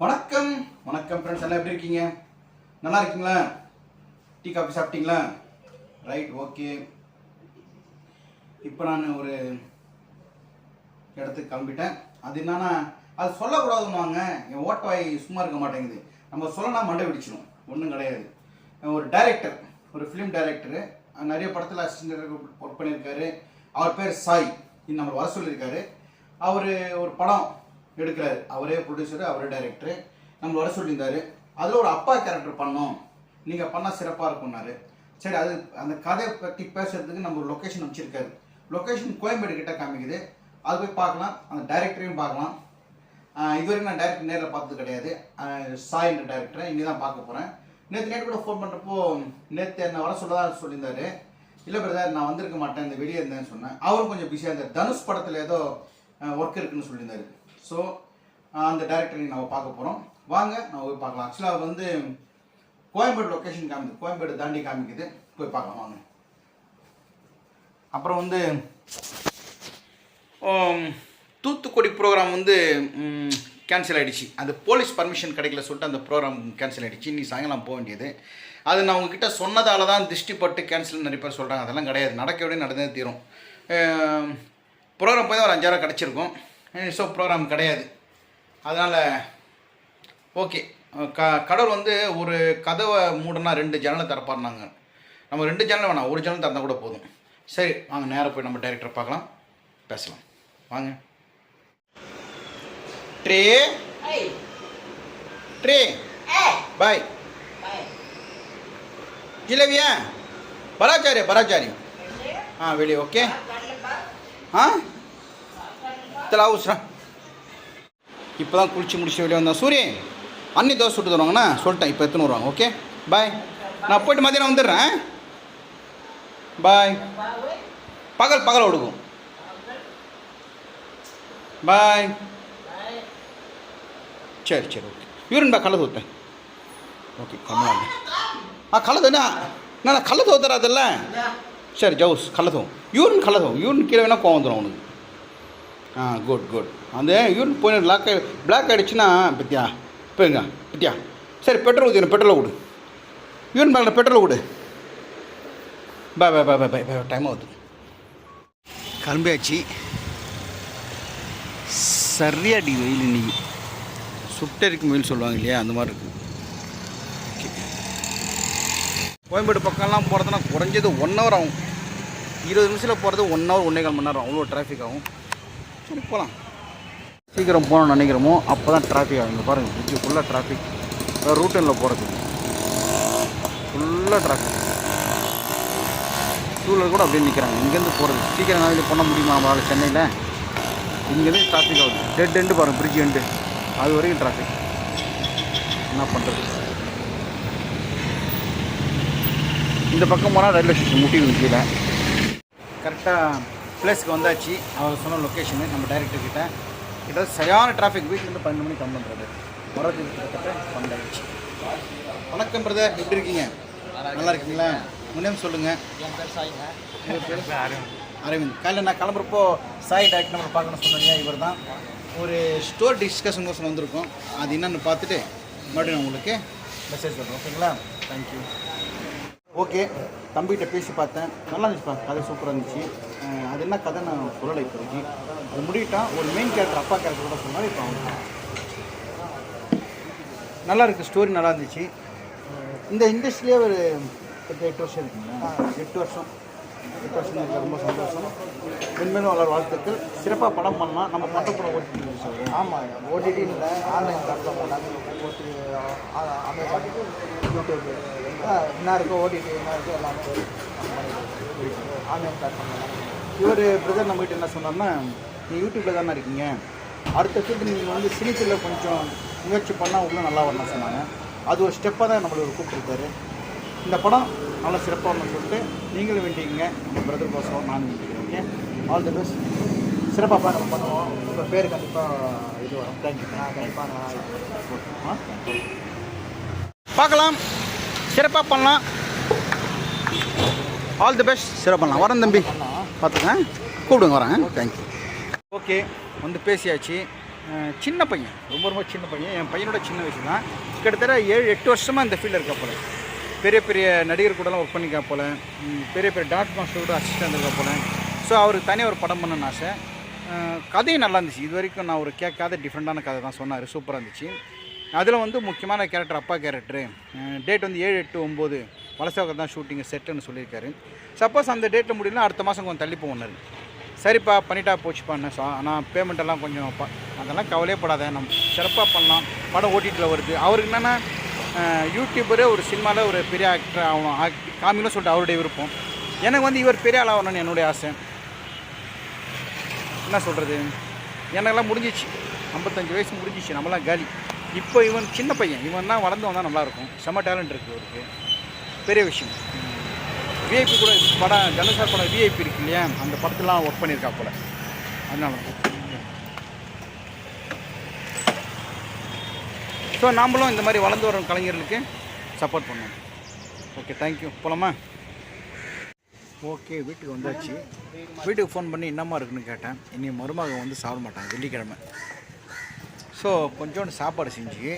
வணக்கம். வணக்கம் ஃப்ரெண்ட்ஸ் எல்லாம் எப்படி இருக்கீங்க? நல்லா இருக்கீங்களா? டீ காஃபி சாப்பிட்டீங்களா? ரைட் ஓகே இப்போ நான் ஒரு இடத்துக்கு கிளம்பிட்டேன். அது என்னன்னா அது சொல்லக்கூடாதுமாங்க என் ஓட்டவாய் சும்மா இருக்க மாட்டேங்குது. நம்ம சொல்லனா மண்டை பிடிச்சிடும் ஒன்றும் கிடையாது. ஒரு டைரக்டர் ஒரு ஃபிலிம் டைரக்டரு நிறைய படத்தில் அசிஸ்டன்ட் ஒர்க் பண்ணியிருக்காரு. அவர் பேர் சாய். இன்னும் நம்ம வர சொல்லியிருக்காரு. அவர் ஒரு படம் எடுக்கிறாரு. அவரே ப்ரொடியூசர் அவரே டைரக்டரு நம்ம வர சொல்லியிருந்தாரு. அதில் ஒரு அப்பா கேரக்டர் பண்ணோம். நீங்கள் பண்ணால் சிறப்பாக இருக்கும்னாரு. சரி அது அந்த கதையை பற்றி பேசுறதுக்கு நம்ம ஒரு லொக்கேஷன் வச்சுருக்காரு லொக்கேஷன் கோயம்பேடு கிட்ட காமிக்குது. அது போய் பார்க்கலாம். அந்த டைரக்டரையும் பார்க்கலாம். இதுவரைக்கும் நான் டைரக்டர் நேரில் பார்த்தது கிடையாது. ஆஹ் சாய் என்ற டைரக்டரை இங்கே தான் பார்க்க போகிறேன் நேற்று நேற்று கூட ஃபோன் பண்ணுறப்போ நேற்று என்ன வர சொல்லதான் சொல்லியிருந்தாரு. இல்லை பிரதர் நான் வந்திருக்க மாட்டேன். இந்த வெளியே இருந்தேன்னு சொன்னேன். அவரும் கொஞ்சம் பிஸியாக இருந்தார். தனுஷ் படத்தில் ஏதோ ஒர்க் இருக்குன்னு சொல்லியிருந்தாரு. ஸோ அந்த டைரக்டரையும் நம்ம பார்க்க போகிறோம் வாங்க நம்ம போய் பார்க்கலாம். ஆக்சுவலாக வந்து கோயம்பேடு லொக்கேஷன் காமிக்குது. கோயம்பேடு தாண்டி காமிக்குது. போய் பார்க்கலாம் வாங்க. அப்புறம் வந்து தூத்துக்குடி ப்ரோக்ராம் வந்து கேன்சல் ஆகிடுச்சு அந்த போலீஸ் பர்மிஷன் கிடைக்கல சொல்லிட்டு அந்த ப்ரோக்ராம் கேன்சல் ஆகிடுச்சு இன்னைக்கு சாயங்காலம் போக வேண்டியது. அது நான் உங்ககிட்ட சொன்னதால தான் திருஷ்டிப்பட்டு கேன்சல் நிறைய பேர் சொல்கிறாங்க அதெல்லாம் கிடையாது. நடக்க விட நடந்தே தீரும். ப்ரோக்ராம் போய் தான் ஒரு அஞ்சாயிரம் கிடச்சிருக்கும். ஸோ ப்ரோக்ராம் கிடையாது. அதனால் ஓகே க கடவுள் வந்து ஒரு கதவை மூடனா ரெண்டு ஜன்னலை திறப்பாருனாங்க நம்ம ரெண்டு ஜன்னல் வேணாம் ஒரு ஜன்னல் திறந்தா கூட போதும். சரி வாங்க நேராக போய் நம்ம டைரக்டர் பார்க்கலாம். பேசலாம். வாங்க. ட்ரே ட்ரே பாய் ஜிலேபியா பராச்சாரி. பராச்சாரி ஆ வெளியே ஓகே ஆ? தலா ஊசுறான் இப்போ தான் குளிச்சு முடிச்சு வெளியே வந்தேன் சூரியன் அன்னி தோசை சுட்டு தருவாங்கண்ணா சொல்லிட்டேன் இப்போ எடுத்துன்னு வருவாங்க ஓகே பாய் நான் போயிட்டு மதியானம் வந்துடுறேன் பாய் பகல் பகல் ஒடுக்கும். பாய் சரி சரி ஓகே யூரன் பா கலது ஊற்றேன் ஓகே கம்மியாக ஆ கலதுண்ணா நான் கலது ஊற்றுறா அதெல்லாம் சரி ஜவுஸ் கலதும் யூரின் கலதும் யூரின் கீழே வேணால் கோவம் வந்துடும் அவனுக்கு ஆ குட் குட் அந்த யூரின் போய் லாக் பிளாக் ஆகிடுச்சுன்னா பத்தியா? போயிருங்க பத்தியா? சரி பெட்ரோல் ஊற்றி பெட்ரோலை விடு யூரின் பேக்கில் பெட்ரோல் விடு bye bye bye bye bye bye time ஆகுது. கிளம்பியாச்சு. சரியாடி வெயில் இன்னைக்கு. சுட்டரிக்கும் வெயில் சொல்லுவாங்க இல்லையா அந்த மாதிரி இருக்குது கோயம்பேடு பக்கம்லாம் போகிறதுனா குறைஞ்சது ஒன் ஹவர் ஆகும். இருபது நிமிஷத்தில் போகிறது ஒன் ஹவர் ஒன்றே கால் மணி நேரம் அவ்வளோ டிராஃபிக் ஆகும். சரி போகலாம் சீக்கிரம் போகணும்னு நினைக்கிறோமோ அப்போ தான் டிராஃபிக் ஆகுங்க பாருங்கள் பிரிட்ஜு ஃபுல்லாக டிராஃபிக் ரூட்டனில் போகிறது ஃபுல்லாக டிராஃபிக் டூலர் கூட அப்படியே நிற்கிறாங்க இங்கேருந்து போகிறது சீக்கிரம் நாளைக்கு பண்ண முடியுமா? நம்மளால் சென்னையில்? இங்கேருந்து டிராஃபிக் ஆகுது. டெட் எண்டு பாருங்கள் பிரிட்ஜ் எண்டு அது வரைக்கும் டிராஃபிக் என்ன பண்ணுறது இந்த பக்கம் போனால் ரயில்வே ஸ்டேஷன் முட்டி கீழே. கரெக்டாக பிளேஸ்க்கு வந்தாச்சு. அவர் சொன்ன லொக்கேஷனு நம்ம டைரக்டர் கிட்ட. கிட்ட சரியான டிராஃபிக் வீட்டிலேருந்து பன்னெண்டு மணிக்கு கம் பண்ணுறது வரது கிட்டத்தட்ட பன்னெண்டாயிடுச்சு. வணக்கம் பிரதர் எப்படி இருக்கீங்க? நல்லா இருக்கீங்களா? முன்னேம் சொல்லுங்கள் அரவிந்த். காலையில் நான் கிளம்புறப்போ சாய் டைரக்டர் நம்ம பார்க்கணும் சொன்னீங்க இவர் தான். ஒரு ஸ்டோர் டிஸ்கஷன் கோசம் வந்திருக்கோம். அது என்னென்னு பார்த்துட்டு மறுபடியும் நான் உங்களுக்கு மெசேஜ் பண்ணுறேன் ஓகேங்களா? தேங்க்யூ ஓகே தம்பிகிட்ட பேசி பார்த்தேன். நல்லா இருந்துச்சுப்பா. கதை சூப்பராக இருந்துச்சு. அது என்ன கதை நான் சொல்லலை இப்போதைக்கு. அது முடிவிட்டான் ஒரு மெயின் கேரக்டர் அப்பா கேரக்டர் கூட சொன்னார் இப்போ அவங்க நல்லா இருக்குது ஸ்டோரி நல்லா இருந்துச்சு. இந்த இண்டஸ்ட்ரியிலே ஒரு எட்டு எட்டு வருஷம் இருக்குங்களா எட்டு வருஷம். எட்டு வருஷம் எனக்கு ரொம்ப சந்தோஷம். மென்மேலும் வளர் வாழ்த்துக்கள். சிறப்பாக படம் பண்ணலாம் நம்ம பட்ட படம் ஓட்டி சார் ஆமாம் ஓடிடி இல்லை ஆன்லைன் பிளாட்ஃபார்ம் எல்லாமே போட்டு அமேசான் யூடியூப் என்ன இருக்கோ ஓடிடி என்ன இருக்கோ எல்லாமே ஆன்லைன் பிளாட்ஃபார்ம் இவர் பிரதர் நம்மகிட்ட என்ன சொன்னார்னா நீங்கள் யூடியூப்பில் தானே இருக்கீங்க? அடுத்த ஃபீல்டு நீங்கள் வந்து சினித்தில் கொஞ்சம் முயற்சி பண்ணால் உங்களுக்கு நல்லா வரணும் சொன்னாங்க. அது ஒரு ஸ்டெப்பாக தான் நம்மளுக்கு கூப்பிட்டுருக்காரு. இந்த படம் நல்லா சிறப்பாக வரணும்னு சொல்லிட்டு நீங்களும் வேண்டிங்க உங்கள் பிரதர் கோசம் நானும் வேண்டிக்கிறேன் ஆல் தி பெஸ்ட் சிறப்பாக நம்ம பண்ணுவோம் உங்கள் பேர் கண்டிப்பாக இது வரும். தேங்க்யூ கண்டிப்பாக நான் பார்க்கலாம். சிறப்பாக பண்ணலாம். ஆல் தி பெஸ்ட் சிறப்பு பண்ணலாம். வரேன் தம்பி. பார்த்துக்கேன் கூப்பிடுங்க வரேன் தேங்க்யூ ஓகே வந்து பேசியாச்சு. சின்ன பையன். ரொம்ப ரொம்ப சின்ன பையன். என் பையனோட சின்ன வயசு தான். கிட்டத்தட்ட ஏழு எட்டு வருஷமாக இந்த ஃபீல்டில் இருக்க போல. பெரிய பெரிய நடிகர் கூடலாம் ஒர்க் பண்ணிக்க போல. பெரிய பெரிய பெரிய மாஸ்டர் கூட அசிஸ்டன்ட் இருக்க போல. ஸோ அவருக்கு தனியாக ஒரு படம் பண்ணணும்னு ஆசை. கதையும் நல்லா இருந்துச்சு. இது வரைக்கும் நான் ஒரு கேட்காத டிஃப்ரெண்ட்டான கதை தான் சொன்னார். சூப்பராக இருந்துச்சு. அதில் வந்து முக்கியமான கேரக்டர் அப்பா கேரக்டரு டேட் வந்து ஏழு எட்டு ஒம்பது. வலசோகம் தான் ஷூட்டிங் செட்டுன்னு சொல்லியிருக்காரு. சப்போஸ் அந்த டேட்டில் முடியலனா அடுத்த மாதம் கொஞ்சம் தள்ளி போகணும் சரிப்பா பண்ணிட்டா போச்சுப்பா என்ன சா நான் பேமெண்ட்டெல்லாம் கொஞ்சம் ப அதெல்லாம் கவலையப்படாத நம்ம சிறப்பாக பண்ணலாம். படம் ஓட்டிகிட்டு வருது. அவருக்கு என்னென்னா யூடியூபரே ஒரு சினிமாவில் ஒரு பெரிய ஆக்டர் ஆகணும். ஆக்ட் சொல்லிட்டு அவருடைய விருப்பம். எனக்கு வந்து இவர் பெரிய ஆளாகணும்னு ஆகணும்னு என்னுடைய ஆசை. என்ன சொல்கிறது எனக்கெல்லாம் முடிஞ்சிச்சு. ஐம்பத்தஞ்சு வயசு முடிஞ்சிச்சு. நம்மளாம் காலி. இப்போ இவன் சின்ன பையன். இவன்லாம் வளர்ந்து வந்தால் நல்லாயிருக்கும் செம்ம டேலண்ட் இருக்குது இவருக்கு. பெரிய விஷயம். விஐபி கூட படம் ஜனசார் படம் விஐபி இருக்கு இல்லையா? அந்த படத்துலாம் ஒர்க் பண்ணியிருக்கா போல. அதனால. ஸோ நாமளும் இந்த மாதிரி வளர்ந்து வரும் கலைஞர்களுக்கு சப்போர்ட் பண்ணுவோம் ஓகே தேங்க்யூ போலாமா? ஓகே வீட்டுக்கு வந்தாச்சு. வீட்டுக்கு ஃபோன் பண்ணி என்னம்மா இருக்குன்னு கேட்டேன். இனி மருமகன் வந்து சாப்பிட மாட்டாங்க வெள்ளிக்கிழமை. ஸோ கொஞ்சோண்டு சாப்பாடு செஞ்சு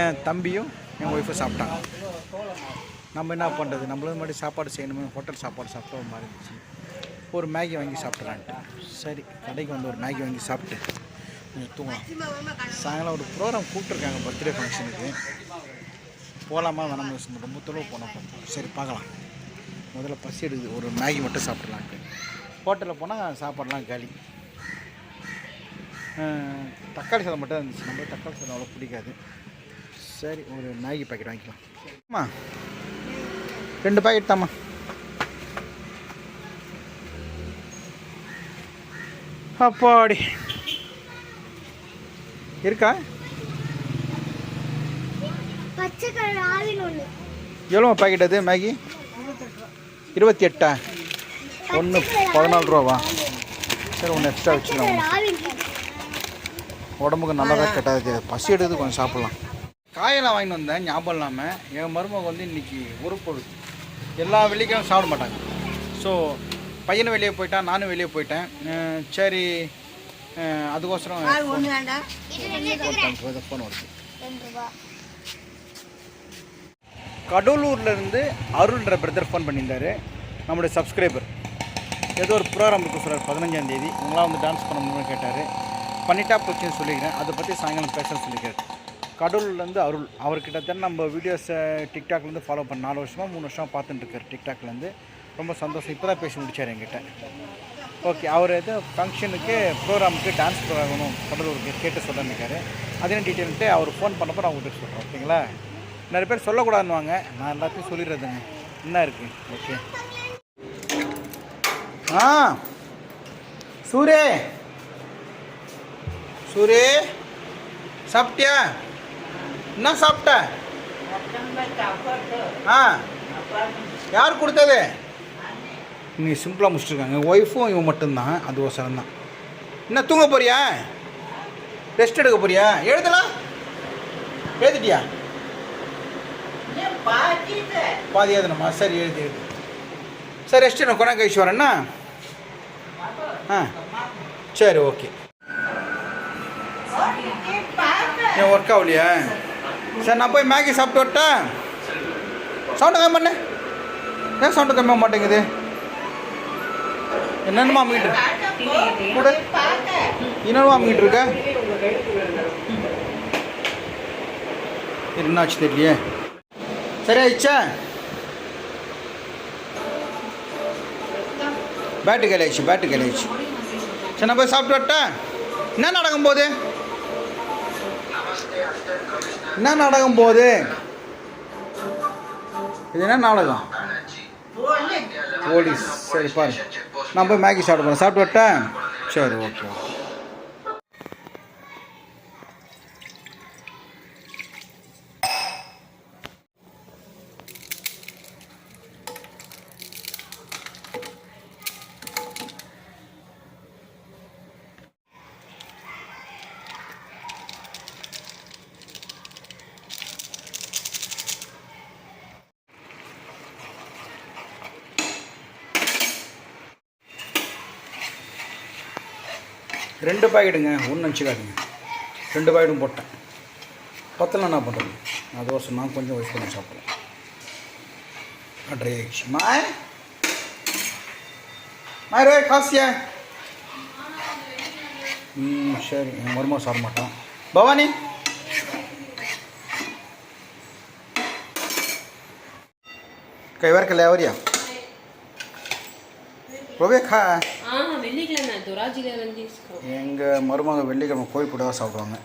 என் தம்பியும் என் ஒய்ஃபும் சாப்பிட்டாங்க. நம்ம என்ன பண்ணுறது நம்மளும் மாதிரி சாப்பாடு செய்யணுமே ஹோட்டல் சாப்பாடு சாப்பிட்ட ஒரு மாதிரி இருந்துச்சு. ஒரு மேகி வாங்கி சாப்பிட்றான்ட்டு. சரி கடைக்கு வந்து ஒரு மேகி வாங்கி சாப்பிட்டு கொஞ்சம் தூங்கலாம். சாயங்காலம் ஒரு ப்ரோக்ராம் கூப்பிட்ருக்காங்க பர்த்டே ஃபங்க்ஷனுக்கு போகலாமா வேணாமல் ரொம்ப தொலைவு போனோம் சரி பார்க்கலாம். முதல்ல பசி எடுக்குது. ஒரு மேகி மட்டும் சாப்பிட்லான்ட்டு ஹோட்டலில் போனால் சாப்பாடெலாம் காலி. தக்காளி சாதம் மட்டும் இருந்துச்சு. நம்ம தக்காளி சாதம் அவ்வளோ பிடிக்காது. சரி ஒரு மேகி பாக்கெட் வாங்கிக்கலாம். அம்மா ரெண்டு பாக்கெட் தாம்மா அப்பாடி. இருக்கா? எவ்வளோ பாக்கெட் அது மேகி? இருபத்தி எட்டா? ஒன்று பதினாலு ரூபாவா? சரி ஒன்று எக்ஸ்ட்ரா வச்சுக்கலாம். உடம்புக்கு நல்லதா கெட்டது பசி எடுத்து கொஞ்சம் சாப்பிட்லாம். காயெல்லாம் வாங்கிட்டு வந்தேன் ஞாபகம் இல்லாமல் என் மருமக வந்து இன்னைக்கு உருப்பொழுது எல்லா வெள்ளிக்கிழமை சாப்பிட மாட்டாங்க. ஸோ பையனும் வெளியே போயிட்டான் நானும் வெளியே போயிட்டேன். சரி அதுக்கோசரம் ஃபோன் வருது. ரெண்டு ரூபா. கடலூர்ல இருந்து அருள்ன்ற பிரதர் ஃபோன் பண்ணியிருந்தாரு. நம்முடைய சப்ஸ்கிரைபர் ஏதோ ஒரு ப்ரோக்ராம் இருக்கு சொல்கிறார் பதினஞ்சாம் தேதி. உங்களாம் வந்து டான்ஸ் பண்ண முடியும்னு கேட்டார். பண்ணிட்டா போச்சுன்னு சொல்லிக்கிறேன். அதை பற்றி சாயங்காலம் பேச சொல்லிக்கிறேன். கடவுள்லேருந்து அருள். அவர் தான் நம்ம வீடியோஸை டிக்டாக்லேருந்து ஃபாலோ பண்ண நாலு வருஷமாக மூணு வருஷமாக பார்த்துட்டுருக்காரு டிக்டாக்லேருந்து ரொம்ப சந்தோஷம். இப்போ தான் பேசி முடித்தார் என்கிட்ட. ஓகே அவர் எது ஃபங்க்ஷனுக்கு ப்ரோக்ராமுக்கு டான்ஸ் ப்ரோக்ராம் கடலூருக்கு கேட்டு சொல்லிருக்காரு அதே டீட்டெயில்ட்டு அவர் ஃபோன் பண்ணப்போ நான் உங்களுக்கு சொல்கிறேன் ஓகேங்களா? நிறைய பேர் சொல்லக்கூடாதுன்னுவாங்க. நான் எல்லாத்தையும் சொல்லிடுறதுங்க. என்ன இருக்கு? ஓகே ஆ சூரே! சூரே சாப்பிட்டியா? என்ன சாப்பிட்ட? ஆ. யார் கொடுத்தது? நீ சிம்பிளாக முடிச்சிருக்காங்க. ஒய்ஃபும் இவன் மட்டும்தான். அது ஒசரம் தான். என்ன தூங்க போறியா? ரெஸ்ட் எடுக்க போறியா? எழுதலாம் எழுதிட்டியா? பாதி எழுதணுமா? சரி எழுதி எழுதி. சரி ரெஸ்ட் நான் கொண்டாங்க கழிச்சு வரேன்னா ஆ. சரி ஓகே ஏன் ஒர்க் ஆகலையா? சரி நான் போய் மேகி சாப்பிட்டு வரட்டா சவுண்டு கம்மி பண்ணு. ஏன் சவுண்டு கம்மியாக மாட்டேங்குது? என்னென்னமா மீட்ரு கூட என்னென்னமா மீட்ரு இருக்க? என்னாச்சு தெரியலையே. சரி ஆயிடுச்சா பேட்டு கலையாச்சு பேட்டு கலையாச்சு சரி நான் போய் சாப்பிட்டு வரட்டா என்ன நடக்கும் போகுது என்ன நாடகம் போகுது? இது என்ன நாடகம்? போலீஸ். சரி பாரு. நான் போய் மேகி சாப்பிட போகிறேன் சாப்பிட்டு வரட்டா? சரி ஓகே. ரெண்டு பாக்கெட்டுங்க ஒன்று நினச்சிக்காதுங்க ரெண்டு பாக்கெட்டும் போட்டேன். பத்தில் என்ன பண்ணுறது நான் தோசை நான் கொஞ்சம் ஒய்ஃப் பண்ணி சாப்பிட்றேன் ட்ரை ஆகிடுச்சு மாய் காசியா? ம் சரி. என் மருமக சாப்பிட மாட்டான் பவானி? கை बार कलेवरिया वो भी खा வெள்ளிக்கிழமை எங்கள் மருமக வெள்ளிக்கிழமை கோயில் போட்டு தான் சாப்பிடுவாங்க.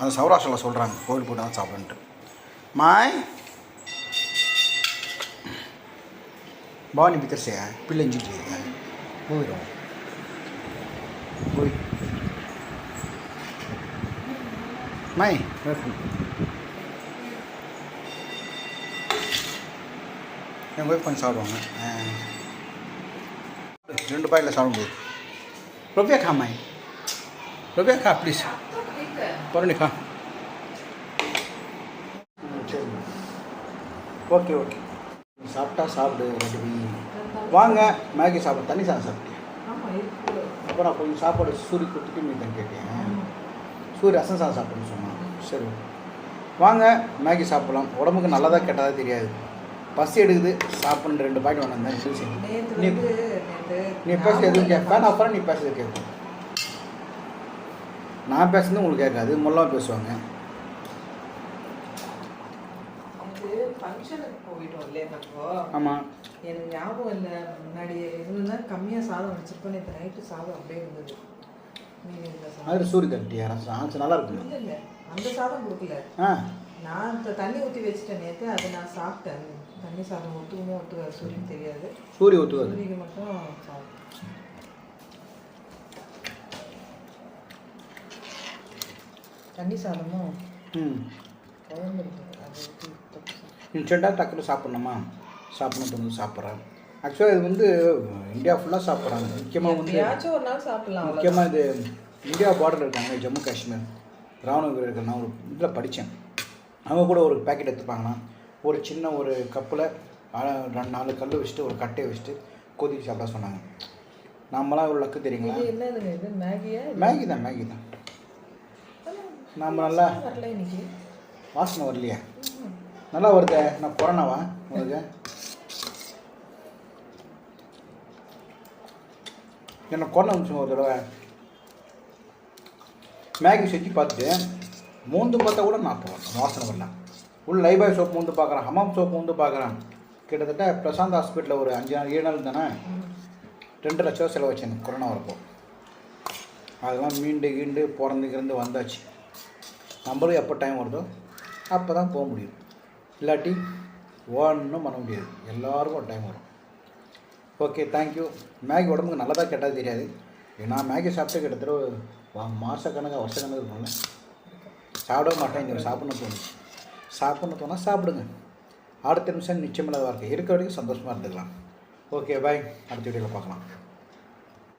அது சௌராஷ்டிரில் சொல்கிறாங்க கோயில் போட்டு தான் சாப்பிடுன்ட்டு. மாய். பவானி பிக்கர்ஸே பிள்ளை எஞ்சிட்டு இருக்காங்க போயிடும் போய். மாய் என் ஒய்ஃப் பண்ணி சாப்பிடுவாங்க. ரெண்டு பாயிண்டில் சவுண்டு ரொப்பியா மாய் ரொப்பியா கா ப்ளீஸ் பரணி கா ஓகே ஓகே சாப்பிட்டா சாப்பிடு வாங்க மேகி சாப்பிட தண்ணி சாதம் சாப்பிட்டேன் அப்புறம் கொஞ்சம் சாப்பாடு சூரிய கொடுத்துட்டு மீ தண்ணி கேட்டேன் சூரிய ரசம் சாதம் சாப்பிடுன்னு சொன்னான் சரி வாங்க மேகி சாப்பிட்லாம் உடம்புக்கு நல்லதாக கெட்டதாக தெரியாது பசி எடுக்குது சாப்பிட்ற ரெண்டு பாக்கெட் வேணாம் நீ நீ பேசுறது எதுவும் கேட்பேன் அப்புறம் நீ பேசுறது கேட்பேன் நான் பேசுறது உங்களுக்கு கேட்காது முல்லா பேசுவாங்க. ஆமாம் எனக்கு ஞாபகம் இல்லை முன்னாடி இருந்ததுனா கம்மியாக சாதம் வச்சிருப்பேன் இப்போ நைட்டு சாதம் அப்படியே இருந்தது. சாதம். அது சூரிய ரசம் ஆச்சு நல்லா இருக்குமா. அந்த சாதம் கொடுக்கல. நான் தண்ணி ஊற்றி வச்சுட்டேன் நேற்று அதை நான் சாப்பிட்டேன். தண்ணி சாதம் ஒத்துக்குமோ ஒத்துக்காது. சூரியன் தெரியாது. சூரிய ஒத்துக்காது. சூரியக்கு மட்டும் சாப்பிட்டேன் தண்ணி சாதமும் ம். குழம்பு இருக்குது. அதை. இன்ஸ்டண்ட்டாக டக்குனு சாப்பிட்ணுமா? சாப்பிடணும் தோணுது சாப்பிட்றேன். ஆக்சுவலாக இது வந்து இந்தியா ஃபுல்லாக சாப்பிட்றாங்க. முக்கியமாக வந்து ஒரு நாள் சாப்பிடலாம் முக்கியமாக இது இந்தியா பார்டர் இருக்காங்க ஜம்மு காஷ்மீர். ராணுவ வீரர்கள் நான் ஒரு இதில் படித்தேன் அவங்க கூட ஒரு பேக்கெட் எடுத்துப்பாங்கன்னா ஒரு சின்ன ஒரு கப்பில் ரெண்டு நாலு கல் வச்சுட்டு ஒரு கட்டையை வச்சுட்டு கொதிச்சு சாப்பிட சொன்னாங்க. நம்மளாம் ஒரு லக்கு தெரியுங்களா? மேகி தான் மேகி தான். நம்ம நல்லா வாசனை வரலையா? நல்லா வருதே நான் கொரோனாவா உங்களுக்கு? என்ன கொரோனா வந்துச்சு ஒரு தடவை? மேகி செஞ்சு பார்த்துட்டு மூந்து பார்த்தா கூட நான் வாசனை வரல. ஃபுல் லைபாய் சோப் வந்து பார்க்குறேன் ஹமாம் சோப் வந்து பார்க்குறேன். கிட்டத்தட்ட பிரசாந்த் ஹாஸ்பிட்டலில் ஒரு அஞ்சு நாள் ஏழு நாள் தானே? ரெண்டு லட்ச ரூபா செலவு வச்சேன் கொரோனா வரப்போ. அதெல்லாம் மீண்டு கீண்டு பிறந்துக்கிருந்து வந்தாச்சு. நம்மளும் எப்போ டைம் வருதோ அப்போ தான் போக முடியும். இல்லாட்டி ஒன்றும் பண்ண முடியாது. எல்லாருக்கும் ஒரு டைம் வரும். ஓகே தேங்க்யூ மேகி உடம்புக்கு நல்லதா கெட்டது தெரியாது. நான் மேகி சாப்பிட்டு கிட்டத்தட்ட மாதக்கணக்காக வருஷக்கணக்கு இருக்கும்ல. சாப்பிட மாட்டேன் இங்கே சாப்பிடணும் போணுச்சு சாப்பிட்ணு தோணா சாப்பிடுங்க. அடுத்த நிமிஷம் நிச்சயமில்லாத வாழ்க்கை. இருக்க வரைக்கும் சந்தோஷமாக இருந்துக்கலாம். ஓகே பாய் அடுத்த வீடியோவில் பார்க்கலாம்.